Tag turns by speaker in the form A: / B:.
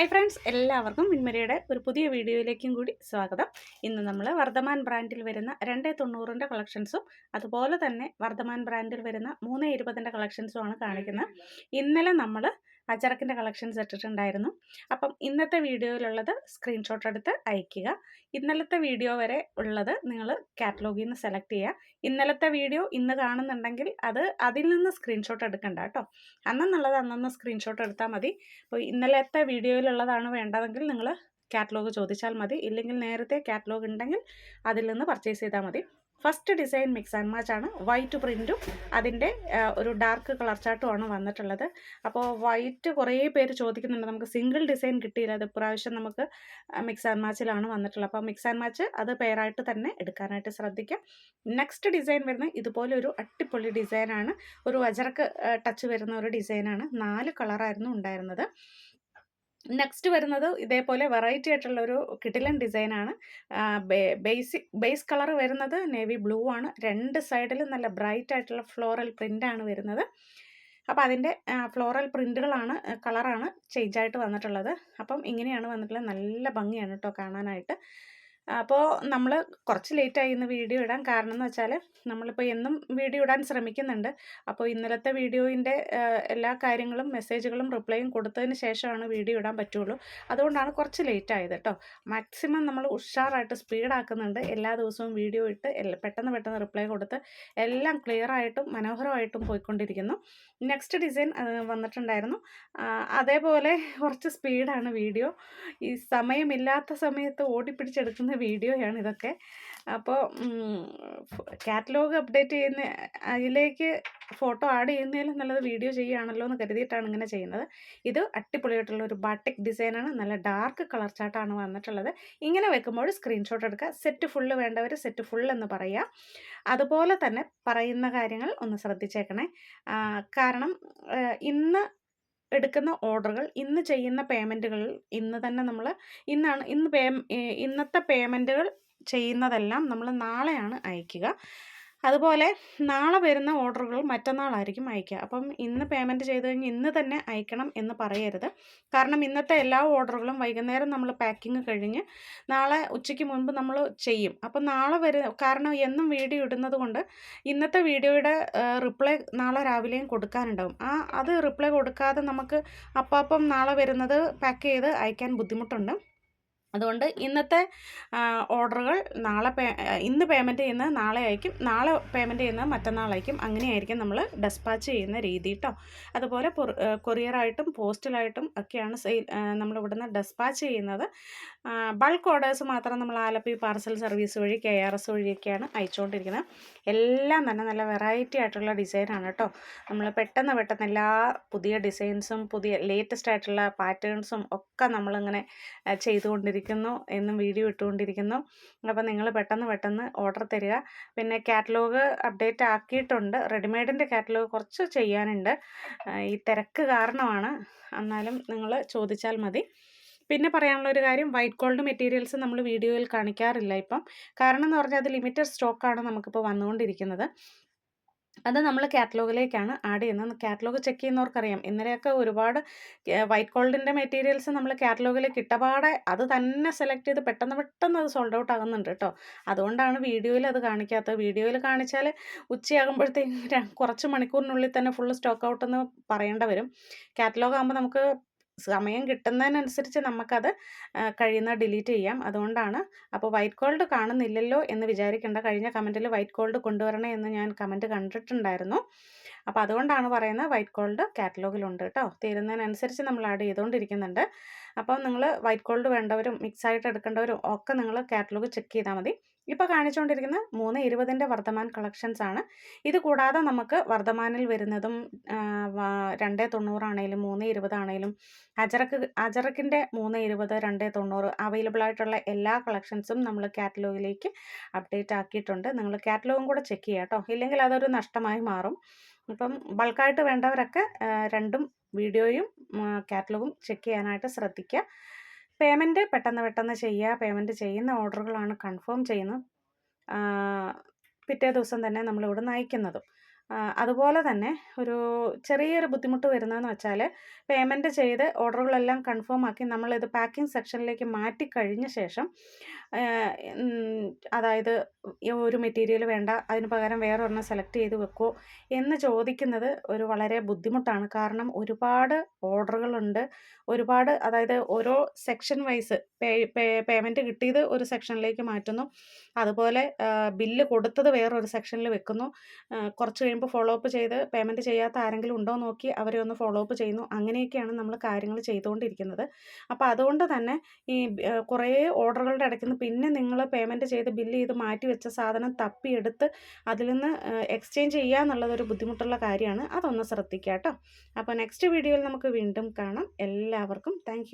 A: Hi friends എല്ലാവർക്കും മിൻമരയുടെ ഒരു പുതിയ വീഡിയോയിലേക്കും കൂടി സ്വാഗതം. ഇന്ന് നമ്മൾ വർദ്ധമാൻ ബ്രാൻഡിൽ വരുന്ന രണ്ട് തൊണ്ണൂറിന്റെ കളക്ഷൻസും അതുപോലെ തന്നെ വർദ്ധമാൻ ബ്രാൻഡിൽ വരുന്ന മൂന്ന് ഇരുപതിന്റെ കളക്ഷൻസും ആണ് കാണിക്കുന്നത്. ഇന്നലെ നമ്മൾ അജറക്കിന്റെ കളക്ഷൻസ് ഇട്ടിട്ടുണ്ടായിരുന്നു. അപ്പം ഇന്നത്തെ വീഡിയോയിലുള്ളത് സ്ക്രീൻഷോട്ട് എടുത്ത് അയയ്ക്കുക. ഇന്നലത്തെ വീഡിയോ വരെ ഉള്ളത് നിങ്ങൾ കാറ്റലോഗിൽ നിന്ന് സെലക്ട് ചെയ്യുക. ഇന്നലത്തെ വീഡിയോ ഇന്ന് കാണുന്നുണ്ടെങ്കിൽ അത് അതിൽ നിന്ന് സ്ക്രീൻഷോട്ട് എടുക്കണ്ട കേട്ടോ. അന്നെന്നുള്ളത് അന്നൊന്ന് സ്ക്രീൻഷോട്ട് എടുത്താൽ മതി. അപ്പോൾ ഇന്നലത്തെ വീഡിയോയിലുള്ളതാണ് വേണ്ടതെങ്കിൽ നിങ്ങൾ കാറ്റലോഗ് ചോദിച്ചാൽ മതി. ഇല്ലെങ്കിൽ നേരത്തെ കാറ്റലോഗ് ഉണ്ടെങ്കിൽ അതിൽ നിന്ന് പർച്ചേസ് ചെയ്താൽ മതി. First design mix and match ആണ്. വൈറ്റ് പ്രിന്റും അതിന്റെ ഒരു ഡാർക്ക് കളർ ചാർട്ടുമാണ് വന്നിട്ടുള്ളത്. അപ്പോൾ വൈറ്റ് കുറേ പേര് ചോദിക്കുന്നുണ്ട്. നമുക്ക് സിംഗിൾ ഡിസൈൻ കിട്ടിയില്ല. അത് ഇപ്രാവശ്യം നമുക്ക് മിക്സ് ആൻഡ് മാച്ചിലാണ് വന്നിട്ടുള്ളത്. അപ്പോൾ മിക്സ് ആൻഡ് മാച്ച് അത് പേരായിട്ട് തന്നെ എടുക്കാനായിട്ട് ശ്രദ്ധിക്കാം. നെക്സ്റ്റ് ഡിസൈൻ വരുന്ന ഇതുപോലെ ഒരു അട്ടിപ്പൊളി ഡിസൈനാണ് ഒരു വജറക്ക് ടച്ച് വരുന്ന ഒരു ഡിസൈനാണ് നാല് കളറായിരുന്നു ഉണ്ടായിരുന്നത്. നെക്സ്റ്റ് വരുന്നത് ഇതേപോലെ വെറൈറ്റി ആയിട്ടുള്ള ഒരു കിടിലൻ ഡിസൈനാണ് ബേസിക് ബേസ് കളർ വരുന്നത് നേവി ബ്ലൂ ആണ്. രണ്ട് സൈഡിലും നല്ല ബ്രൈറ്റ് ആയിട്ടുള്ള ഫ്ലോറൽ പ്രിന്റാണ് വരുന്നത്. അപ്പോൾ അതിന്റെ ഫ്ലോറൽ പ്രിന്റുകളാണ് കളറാണ് ചേഞ്ച് ആയിട്ട് വന്നിട്ടുള്ളത്. അപ്പം ഇങ്ങനെയാണ് വന്നിട്ടുള്ളത്. നല്ല ഭംഗിയാണ് കേട്ടോ കാണാനായിട്ട്. അപ്പോൾ നമ്മൾ കുറച്ച് ലേറ്റായി ഇന്ന് വീഡിയോ ഇടാൻ കാരണം എന്ന് വെച്ചാൽ നമ്മളിപ്പോൾ എന്നും വീഡിയോ ഇടാൻ ശ്രമിക്കുന്നുണ്ട്. അപ്പോൾ ഇന്നലത്തെ വീഡിയോയിന്റെ എല്ലാ കാര്യങ്ങളും മെസ്സേജുകളും റിപ്ലൈയും കൊടുത്തതിന് ശേഷമാണ് വീഡിയോ ഇടാൻ പറ്റുള്ളൂ. അതുകൊണ്ടാണ് കുറച്ച് ലേറ്റ് ആയത് കേട്ടോ മാക്സിമം നമ്മൾ ഉഷാറായിട്ട് സ്പീഡാക്കുന്നുണ്ട്. എല്ലാ ദിവസവും വീഡിയോ ഇട്ട് പെട്ടെന്ന് പെട്ടെന്ന് റിപ്ലൈ കൊടുത്ത് എല്ലാം ക്ലിയർ ആയിട്ടും മനോഹരമായിട്ടും പോയിക്കൊണ്ടിരിക്കുന്നു. നെക്സ്റ്റ് ഡിസൈൻ വന്നിട്ടുണ്ടായിരുന്നു. അതേപോലെ കുറച്ച് സ്പീഡാണ് വീഡിയോ. ഈ സമയമില്ലാത്ത സമയത്ത് ഓടിപ്പിടിച്ചെടുക്കുന്ന വീഡിയോയാണ് ഇതൊക്കെ. അപ്പോൾ കാറ്റലോഗ് അപ്ഡേറ്റ് ചെയ്യുന്ന അതിലേക്ക് ഫോട്ടോ ആഡ് ചെയ്യുന്നതിലും നല്ലത് വീഡിയോ ചെയ്യുകയാണല്ലോ എന്ന് കരുതിയിട്ടാണ് ഇങ്ങനെ ചെയ്യുന്നത്. ഇത് അടിപൊളിയായിട്ടുള്ള ഒരു ബാട്ടിക് ഡിസൈനാണ് നല്ല ഡാർക്ക് കളർ ചാർട്ടാണ് വന്നിട്ടുള്ളത്. ഇങ്ങനെ വെക്കുമ്പോൾ സ്ക്രീൻഷോട്ട് എടുക്കുക. സെറ്റ് ഫുള്ള് വേണ്ടവർ സെറ്റ് ഫുൾ എന്ന് പറയുക. അതുപോലെ തന്നെ പറയുന്ന കാര്യങ്ങൾ ഒന്ന് ശ്രദ്ധിച്ചേക്കണേ. കാരണം ഇന്ന് എടുക്കുന്ന ഓർഡറുകൾ ഇന്ന് ചെയ്യുന്ന പേയ്മെന്റുകൾ ഇന്ന് തന്നെ നമ്മൾ ഇന്നാണ് ഇന്ന് പേ ഇന്നത്തെ പേയ്മെന്റുകൾ ചെയ്യുന്നതെല്ലാം നമ്മൾ നാളെയാണ് അയക്കുക. അതുപോലെ നാളെ വരുന്ന ഓർഡറുകൾ മറ്റന്നാളായിരിക്കും അയക്കുക അപ്പം ഇന്ന് പേയ്മെന്റ് ചെയ്ത് കഴിഞ്ഞ് ഇന്ന് തന്നെ അയക്കണം എന്ന് പറയരുത്. കാരണം ഇന്നത്തെ എല്ലാ ഓർഡറുകളും വൈകുന്നേരം നമ്മൾ പാക്കിങ് കഴിഞ്ഞ് നാളെ ഉച്ചയ്ക്ക് മുൻപ് നമ്മൾ ചെയ്യും. അപ്പം നാളെ വരു കാരണം എന്നും വീഡിയോ ഇടുന്നത് കൊണ്ട് ഇന്നത്തെ വീഡിയോയുടെ റിപ്ലൈ നാളെ രാവിലെയും കൊടുക്കാനുണ്ടാവും. ആ അത് റിപ്ലൈ കൊടുക്കാതെ നമുക്ക് അപ്പം നാളെ വരുന്നത് പാക്ക് ചെയ്ത് അയക്കാൻ ബുദ്ധിമുട്ടുണ്ട്. അതുകൊണ്ട് ഇന്നത്തെ ഓർഡറുകൾ നാളെ പേ ഇന്ന് പേയ്മെന്റ് ചെയ്യുന്നത് നാളെ അയക്കും നാളെ പേയ്മെന്റ് ചെയ്യുന്നത് മറ്റന്നാളായിരിക്കും അങ്ങനെയായിരിക്കും നമ്മൾ ഡെസ്പാച്ച് ചെയ്യുന്ന രീതി കേട്ടോ അതുപോലെ കൊറിയറായിട്ടും പോസ്റ്റലായിട്ടും ഒക്കെയാണ് സെയിൽ നമ്മൾ നിന്ന് ഡെസ്പാച്ച് ചെയ്യുന്നത്. ബൾക്ക് ഓർഡേഴ്സ് മാത്രം നമ്മൾ ആലപ്പി പാർസൽ സർവീസ് വഴി കെ ആർ എസ് വഴിയൊക്കെയാണ് അയച്ചുകൊണ്ടിരിക്കുന്നത്. എല്ലാം തന്നെ നല്ല വെറൈറ്റി ആയിട്ടുള്ള ഡിസൈനാണ് കേട്ടോ നമ്മൾ പെട്ടെന്ന് പെട്ടെന്ന് എല്ലാ പുതിയ ഡിസൈൻസും പുതിയ ലേറ്റസ്റ്റ് ആയിട്ടുള്ള പാറ്റേൺസും ഒക്കെ നമ്മളിങ്ങനെ ചെയ്തുകൊണ്ടിരിക്കും ഇരിക്കുന്നു എന്നും വീഡിയോ ഇട്ടുകൊണ്ടിരിക്കുന്നു. അപ്പോൾ നിങ്ങൾ പെട്ടെന്ന് പെട്ടെന്ന് ഓർഡർ തരിക. പിന്നെ കാറ്റലോഗ് അപ്ഡേറ്റ് ആക്കിയിട്ടുണ്ട്. റെഡിമെയ്ഡിന്റെ കാറ്റലോഗ് കുറച്ച് ചെയ്യാനുണ്ട്. ഈ തിരക്ക് കാരണമാണ്. എന്നാലും നിങ്ങൾ ചോദിച്ചാൽ മതി. പിന്നെ പറയാനുള്ള ഒരു കാര്യം വൈറ്റ് ഗോൾഡ് മെറ്റീരിയൽസ് നമ്മൾ വീഡിയോയിൽ കാണിക്കാറില്ല ഇപ്പം. കാരണം എന്ന് പറഞ്ഞാൽ അത് ലിമിറ്റഡ് സ്റ്റോക്കാണ് നമുക്കിപ്പോൾ വന്നുകൊണ്ടിരിക്കുന്നത്. അത് നമ്മൾ കാറ്റലോഗിലേക്കാണ് ആഡ് ചെയ്യുന്നത്. കാറ്റലോഗ് ചെക്ക് ചെയ്യുന്നവർക്കറിയാം. ഇന്നലെയൊക്കെ ഒരുപാട് വൈറ്റ് ഗോൾഡിന്റെ മെറ്റീരിയൽസ് നമ്മൾ കാറ്റലോഗിൽ കിട്ടപാടെ അത് തന്നെ സെലക്ട് ചെയ്ത് പെട്ടെന്ന് പെട്ടെന്ന് അത് സോൾഡ് ഔട്ട് ആകുന്നുണ്ട് കേട്ടോ. അതുകൊണ്ടാണ് വീഡിയോയിൽ അത് കാണിക്കാത്തത്. വീഡിയോയിൽ കാണിച്ചാൽ ഉച്ചയാകുമ്പോഴത്തേക്കും കുറച്ച് മണിക്കൂറിനുള്ളിൽ തന്നെ ഫുൾ സ്റ്റോക്ക് ഔട്ട് എന്ന് പറയേണ്ട വരും. കാറ്റലോഗ് ആകുമ്പോൾ നമുക്ക് സമയം കിട്ടുന്നതിനനുസരിച്ച് നമുക്കത് കഴിയുന്ന ഡിലീറ്റ് ചെയ്യാം. അതുകൊണ്ടാണ് അപ്പോൾ വൈറ്റ് കോൾഡ് കാണുന്നില്ലല്ലോ എന്ന് വിചാരിക്കേണ്ട. കഴിഞ്ഞ കമന്റിൽ വൈറ്റ് കോൾഡ് കൊണ്ടുവരണേ എന്ന് ഞാൻ കമന്റ് കണ്ടിട്ടുണ്ടായിരുന്നു. അപ്പോൾ അതുകൊണ്ടാണ് പറയുന്നത് വൈറ്റ് ഗോൾഡ് കാറ്റലോഗിലുണ്ട് കേട്ടോ. തീരുന്നതിനനുസരിച്ച് നമ്മൾ ആഡ് ചെയ്തുകൊണ്ടിരിക്കുന്നുണ്ട് അപ്പോൾ നിങ്ങൾ വൈറ്റ് ഗോൾഡ് വേണ്ടവരും മിക്സ് ആയിട്ട് എടുക്കേണ്ടവരും ഒക്കെ നിങ്ങൾ കാറ്റലോഗ് ചെക്ക് ചെയ്താൽ മതി. ഇപ്പോൾ കാണിച്ചുകൊണ്ടിരിക്കുന്ന മൂന്ന് ഇരുപതിന്റെ വർദ്ധമാൻ കളക്ഷൻസ് ആണ്. ഇത് കൂടാതെ നമുക്ക് വർദ്ധമാനിൽ വരുന്നതും രണ്ട് തൊണ്ണൂറാണേലും മൂന്ന് ഇരുപതാണേലും അജറക്ക് അജറക്കിന്റെ മൂന്ന് ഇരുപത് രണ്ട് തൊണ്ണൂറ് അവൈലബിൾ ആയിട്ടുള്ള എല്ലാ കളക്ഷൻസും നമ്മൾ കാറ്റലോഗിലേക്ക് അപ്ഡേറ്റ് ആക്കിയിട്ടുണ്ട്. നിങ്ങൾ കാറ്റലോഗും കൂടെ ചെക്ക് ചെയ്യാം കേട്ടോ ഇല്ലെങ്കിൽ അതൊരു നഷ്ടമായി മാറും. ഇപ്പം ബൾക്കായിട്ട് വേണ്ടവരൊക്കെ രണ്ടും വീഡിയോയും കാറ്റലോഗും ചെക്ക് ചെയ്യാനായിട്ട് ശ്രദ്ധിക്കുക. പേയ്മെന്റ് പെട്ടെന്ന് പെട്ടെന്ന് ചെയ്യുക പേയ്മെന്റ് ചെയ്യുന്ന ഓർഡറുകളാണ് കൺഫേം ചെയ്യുന്നത്. പിറ്റേ ദിവസം തന്നെ നമ്മൾ ഇവിടെ ആ, അതുപോലെ തന്നെ ഒരു ചെറിയൊരു ബുദ്ധിമുട്ട് വരുന്നതെന്ന് വെച്ചാൽ പേയ്മെന്റ് ചെയ്ത് ഓർഡറുകളെല്ലാം കൺഫേം ആക്കി നമ്മളിത് പാക്കിംഗ് സെക്ഷനിലേക്ക് മാറ്റി കഴിഞ്ഞ ശേഷം അതായത് ഒരു മെറ്റീരിയൽ വേണ്ട അതിന് പകരം വേറെ ഒരെണ്ണം സെലക്ട് ചെയ്ത് വെക്കുമോ എന്ന് ചോദിക്കുന്നത് ഒരു വളരെ ബുദ്ധിമുട്ടാണ്. കാരണം ഒരുപാട് ഓർഡറുകളുണ്ട് ഒരുപാട് അതായത് ഓരോ സെക്ഷൻ വൈസ് പേ പേയ്മെന്റ് കിട്ടിയത് ഒരു സെക്ഷനിലേക്ക് മാറ്റുന്നു. അതുപോലെ ബില്ല് കൊടുത്തത് വേറൊരു സെക്ഷനിൽ വെക്കുന്നു. കുറച്ച് കഴിയുമ്പോൾ ഫോളോ അപ്പ് ചെയ്ത് പേയ്മെന്റ് ചെയ്യാത്ത ആരെങ്കിലും ഉണ്ടോ നോക്കി അവരെ ഒന്ന് ഫോളോ അപ്പ് ചെയ്യുന്നു. അങ്ങനെയൊക്കെയാണ് നമ്മൾ കാര്യങ്ങൾ ചെയ്തുകൊണ്ടിരിക്കുന്നത്. അപ്പോൾ അതുകൊണ്ട് തന്നെ ഈ കുറേ ഓർഡറുകളുടെ ഇടയ്ക്ക് നിന്ന് പിന്നെ നിങ്ങൾ പേയ്മെന്റ് ചെയ്ത് ബില്ല് ചെയ്ത് മാറ്റി വെച്ച സാധനം തപ്പിയെടുത്ത് അതിൽ നിന്ന് എക്സ്ചേഞ്ച് ചെയ്യുക എന്നുള്ളതൊരു ബുദ്ധിമുട്ടുള്ള കാര്യമാണ്. അതൊന്ന് ശ്രദ്ധിക്കുക കേട്ടോ അപ്പോൾ നെക്സ്റ്റ് വീഡിയോയിൽ നമുക്ക് വീണ്ടും കാണാം. എല്ലാവർക്കും താങ്ക്